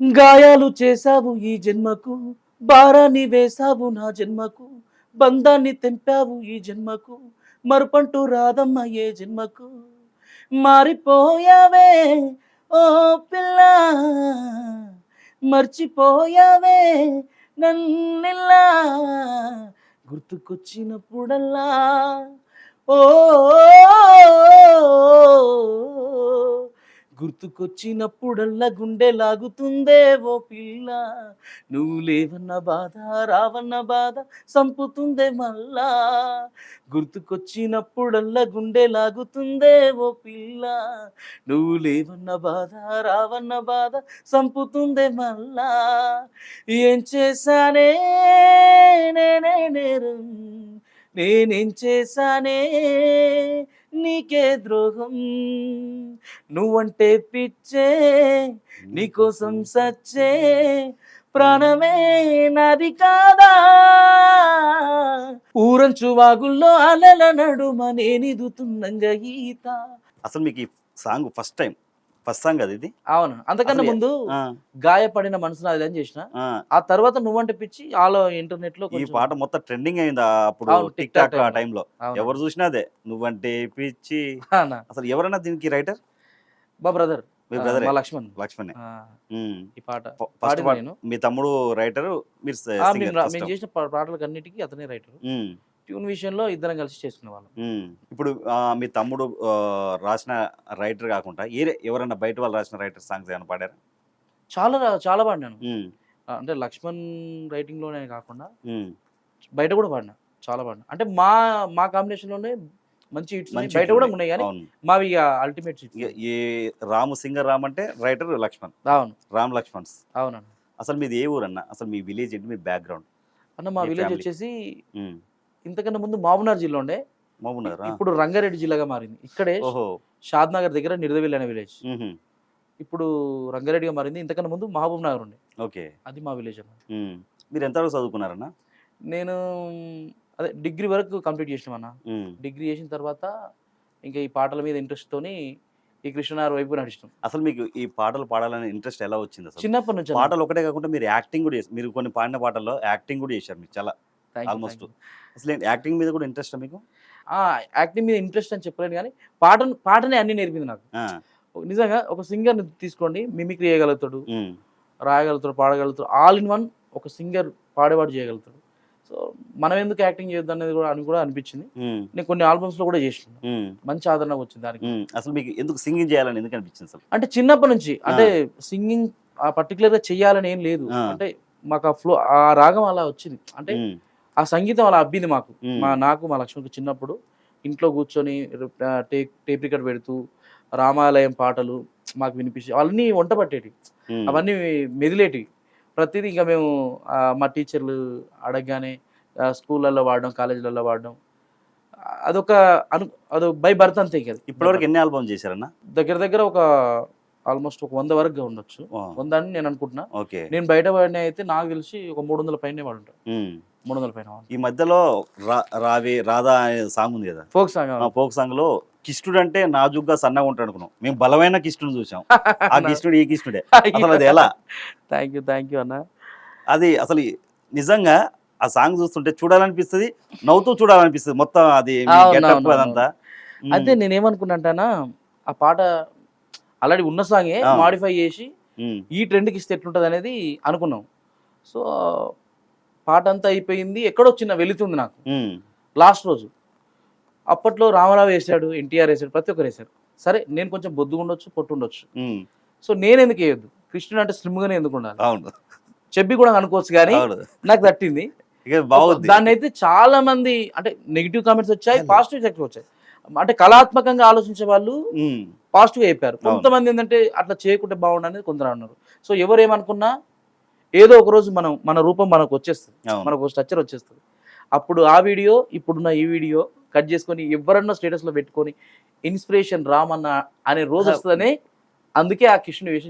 గాయాలు చేశావు ఈ జన్మకు భారాన్ని వేశావు నా జన్మకు బంధాన్ని తెంపావు ఈ జన్మకు మరుపంటూ రాదమ్మ ఏ జన్మకు. మారిపోయావే ఓ పిల్ల మర్చిపోయావే నన్నిలా గుర్తుకొచ్చినప్పుడల్లా. ఓ గుర్తుకొచ్చినప్పుడల్లా గుండె లాగుతుందే ఓ పిల్ల. నువ్వు లేవన్న బాధ రావన్న బాధ సంపుతుందే మళ్ళా. గుర్తుకొచ్చినప్పుడల్లా గుండె లాగుతుందే ఓ పిల్ల. నువ్వు లేవన్న బాధ రావన్న బాధ సంపుతుందే మళ్ళా. ఏం చేశానే నేనే నేరం నేనేం చేశానే నీకే ద్రోహం. నువ్వంటే పిచ్చే నీకోసం సచ్చే ప్రాణమే నాది కాదా? ఊరంచు వాగుల్లో అలల నడుమ నేనిదుతున్నంగ ఈత. అసలు మీకు ఈ song first time first song అది ఇది? అవును. అంతకన్నా ముందు గాయపడిన మనసు నాది అని చేసిన. ఆ. తర్వాత నువ్వంటే పిచ్చి ఆలో ఇంటర్నెట్లో ఈ పాట మొత్తం ట్రెండింగ్ అయింది అప్పుడు టిక్ టాక్ ఆ. టైంలో. ఎవరు చూసినా అదే నువ్వంటే పిచ్చి? అసలు ఎవరైనా దీనికి రైటర్ మా బ్రదర్ మీ బ్రదర్ లక్ష్మణ్. లక్ష్మణ్. ఈ పాట ఫస్ట్ పాట నేను. మీ తమ్ముడు రైటర్ మీరు చేసిన పాటలకు అన్నిటికీ అతనే రైటర్ ట్యూన్ విషయంలో ఇద్దరం కలిసి చేసుకునే వాళ్ళం. ఇప్పుడు మీ తమ్ముడు రాసిన రైటర్ కాకుండా ఏరే ఎవరైనా బయట వాళ్ళు రాసిన రైటర్ సాంగ్స్ ఏమైనా పాడారా? చాలా చాలా పాడినాను. అంటే లక్ష్మణ్ రైటింగ్లోనే కాకుండా. బయట కూడా పాడినా చాలా పాడినా. అంటే మా మా కాంబినేషన్లోనే మంచి హిట్స్ బయట కూడా ఉన్నాయి. కానీ మావి అల్టిమేట్ ఏ రాము సింగర్ రామ్ అంటే రైటర్ లక్ష్మణ్. అవును. రామ్ లక్ష్మణ్స్. అవునన్న. అసలు మీది ఏ ఊరు అన్న అసలు మీ విలేజ్ ఏంటి? మీ బ్యాక్గ్రౌండ్ అన్న మా విలేజ్. వచ్చేసి ఇంతకన్నా ముందు మామునార్ జిల్లా ఉండే. మహబూబ్నగర్ ఇప్పుడు రంగారెడ్డి జిల్లాగా మారింది. ఇక్కడే షాద్ నగర్ దగ్గర నిడదవిల్ అనే విలేజ్. ఇప్పుడు రంగారెడ్డిగా మారింది. ఇంతకన్నా ముందు మహబూబ్ నగర్ ఉండే. ఓకే. అది మా విలేజ్ అన్న. మీరు ఎంతవరకు చదువుకున్నారన్న? నేను అదే డిగ్రీ వరకు కంప్లీట్ చేసినాం అన్న. ఉమ్. డిగ్రీ చేసిన తర్వాత ఇంకా ఈ పాటల మీద ఇంట్రెస్ట్ తోని ఈ కృష్ణనార్ వైపు నడిచినాం. అసలు మీకు ఈ పాటలు పాడాలనే ఇంట్రెస్ట్ ఎలా వచ్చింది చిన్నప్పటి నుంచి. పాటలు ఒకటే కాకుండా మీరు యాక్టింగ్ కూడా చేశారు మీరు కొన్ని పాడిన పాటల్లో యాక్టింగ్ కూడా చేశారు మీకు చాలా. You. అసలు యాక్టింగ్ మీద కూడా ఇంట్రెస్ట్ మీకు? ఆ యాక్టింగ్ మీద ఇంట్రెస్ట్ అని చెప్పలేను కానీ పాట పాటనే అన్ని నేర్పింది నాకు. నిజంగా ఒక సింగర్ తీసుకోండి మిమిక్రీ చేయగలుగుతాడు రాయగలుగుతాడు పాడగలుగుతాడు ఆల్ ఇన్ వన్ ఒక సింగర్ పాడేవాడు చేయగలుగుతాడు. సో మనం ఎందుకు యాక్టింగ్ చేయొద్దు అనేది కూడా అని కూడా అనిపించింది. నేను కొన్ని ఆల్బమ్స్లో కూడా చేసిన. మంచి ఆదరణ వచ్చింది దానికి. అసలు మీకు ఎందుకు సింగింగ్ చేయాలని ఎందుకు అనిపించింది అసలు? అంటే చిన్నప్పటి నుంచి అంటే సింగింగ్ ఆ పర్టికులర్గా చెయ్యాలని ఏం లేదు. అంటే మాకు ఆ ఫ్లో ఆ రాగం అలా వచ్చింది. అంటే ఆ సంగీతం అలా అబ్బింది మాకు. మా నాకు మా లక్ష్మణ్కి చిన్నప్పుడు ఇంట్లో కూర్చొని టేప్ టేప్ రికార్డ్ పెడుతూ రామాలయం పాటలు మాకు వినిపించి అవన్నీ వంట పట్టేటి అవన్నీ మెదిలేటివి. ప్రతిదీ ఇంకా మేము మా టీచర్లు అడగగానే స్కూళ్ళల్లో వాడడం కాలేజీలలో వాడడం అదొక అను అది బై బర్త్ అంతే కదా ఇప్పటివరకు ఎన్ని ఆల్బమ్ చేశారన్న? దగ్గర దగ్గర ఒక ఆల్మోస్ట్ ఒక వంద వరకు ఉండొచ్చు. వంద అని నేను అనుకుంటున్నా. ఓకే. నేను బయట వాడిన అయితే నాకు తెలిసి ఒక మూడు వందల పైన వాడు ఉమ్. మూడు వందల పైన ఈ మధ్యలో రా- రావే రాధా అనే సాంగ్ ఉంది కదా? ఫోక్ సాంగ్ ఫోక్ సాంగ్లో కిష్టుడు అంటే నాజుగ్గా సన్నగా ఉంటాడు అనుకున్నాం. మేము బలమైన కిష్టుని చూసాం. ఆ కిష్టుడు ఈ కిష్టుడే. అసలు అది ఎలా? థ్యాంక్ యూ థ్యాంక్ యూ అన్న. అది అసలు నిజంగా ఆ సాంగ్ చూస్తుంటే చూడాలనిపిస్తుంది నవ్వుతూ చూడాలనిపిస్తుంది. మొత్తం అది అదంతా. అయితే నేనేమనుకున్నాంటానా ఆ పాట ఆల్రెడీ ఉన్న సాంగే. మాడిఫై చేసి ఈ ట్రెండ్కి ఇస్తే ఎట్లుంటుంది అనేది అనుకున్నాం. సో పాట అంతా అయిపోయింది. ఎక్కడో చిన్న వెళుతుంది నాకు. లాస్ట్ రోజు. అప్పట్లో రామారావు వేసాడు ఎన్టీఆర్ వేసాడు ప్రతి ఒక్కరు వేశారు. సరే నేను కొంచెం బొద్దుగా ఉండొచ్చు పొట్టు ఉండొచ్చు. సో నేను ఎందుకు వేయొద్దు? కృష్ణుడు అంటే స్లిమ్గానే ఎందుకు ఉండాలి? అవును. చెప్పి కూడా అనుకోవచ్చు కానీ నాకు తట్టింది. దాన్ని అయితే చాలా మంది అంటే నెగిటివ్ కామెంట్స్ వచ్చాయి. పాజిటివ్ ఎక్కువ వచ్చాయి. అంటే కళాత్మకంగా ఆలోచించే వాళ్ళు పాజిటివ్ అవును. కొంతమంది ఏంటంటే అట్లా చేయకుంటే బాగుండు అనేది కొందరు అన్నారు. సో ఎవరు ఏమనుకున్నా ఏదో ఒక రోజు మనం మన రూపం మనకు వచ్చేస్తుంది. మనకు స్ట్రక్చర్ వచ్చేస్తుంది. అప్పుడు ఆ వీడియో ఇప్పుడున్న ఈ వీడియో కట్ చేసుకొని ఎవరన్నా స్టేటస్లో పెట్టుకొని ఇన్స్పిరేషన్ రామన్న అనే రోజు వస్తుందని అందుకే ఆ వేషం